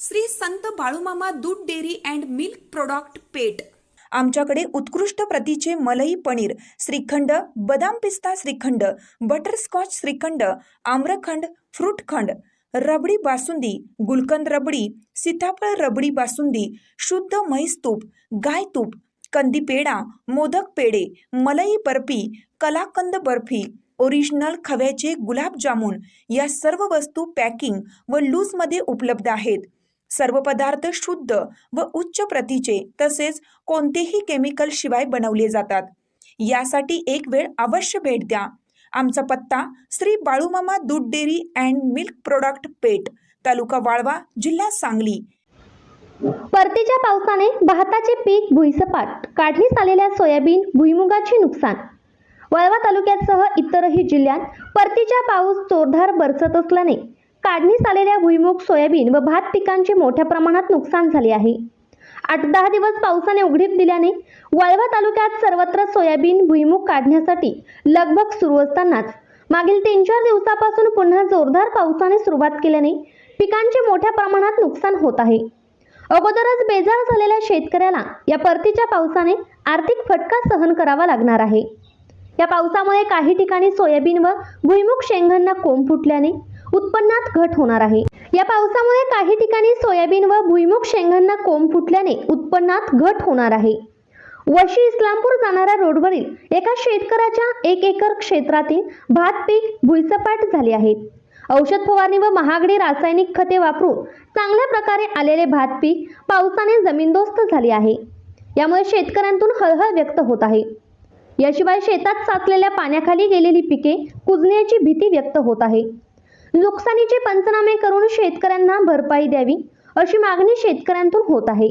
श्री संत बाळूमामा दूध dairy and milk product Peth आमच्याकडे उत्कृष्ट प्रतीचे मलई पनीर श्रीखंड बदाम पिस्ता श्रीखंड बटरस्कॉच श्रीखंड आम्रखंड फ्रूटखंड रबडी बासुंदी गुलकंद रबडी सीताफळ रबडी बासुंदी शुद्ध म्हैस तूप गाय तूप कंदी पेढा मोदक पेढे मलई बर्फी कलाकंद बर्फी ओरिजिनल खव्याचे गुलाबजामुन या सर्व वस्तू पॅकिंग व लूजमध्ये उपलब्ध आहेत. सर्व पदार्थ शुद्ध व उच्च प्रतीचे तसेच कोणतेही केमिकल शिवाय बनवले जातात. यासाठी एक वेळ अवश्य भेट द्या. आमचा पत्ता श्री बाळूमामा दूध dairy and milk product Peth तालुका वाळवा जिल्हा सांगली. परतीच्या पावसाने भाताचे पीक भुईसपाट काढणीस आलेल्या सोयाबीन भुईमुगाचे नुकसान. वाळवा तालुक्यासह इतरही जिल्ह्यात परतीच्या पाऊस जोरदार बरसत असल्याने काढणीस आलेल्या भुईमुग सोयाबीन व भात पिकांचे मोठ्या प्रमाणात नुकसान झाले आहे. आठ दहा दिवस पावसाने उघडीप दिल्याने वाळवा तालुक्यात सर्वत्र सोयाबीन भुईमुग काढण्यासाठी लगबग सुरू असतानाच मागील तीन चार दिवसापासून पुन्हा जोरदार पावसाने सुरुवात केल्याने पिकांचे मोठ्या प्रमाणात नुकसान होत आहे. अगोदरच बेजार झालेल्या शेतकऱ्याला या परतीच्या पावसाने आर्थिक फटका सहन करावा लागणार आहे. या पावसामुळे काही ठिकाणी सोयाबीन व भुईमुग शेंगांना कोंब फुटल्याने उत्पन्नात घट होणार आहे. या पावसामुळे काही ठिकाणी सोयाबीन व भुईमुग शेंगांना कोंब फुटल्याने उत्पन्नात घट होणार आहे. वशी इस्लामपूर जाणाऱ्या रोडवरील एका शेतकऱ्याच्या एक एकर क्षेत्रातील भात पीक भुईसपाट झाले आहेत औषध फवारणी व महागडी रासायनिक खते वापरून चांगल्या प्रकारे आलेले भात पीक पावसाने जमीनदोस्त झाले आहे. यामुळे शेतकऱ्यांतून हळहळ व्यक्त होत आहे. याशिवाय शेतात साचलेल्या पाण्याखाली गेलेली पिके कुजण्याची भीती व्यक्त होत आहे. नुकसानीचे पंचनामे करून शेतकऱ्यांना भरपाई द्यावी अशी मागणी शेतकऱ्यांतून होत आहे.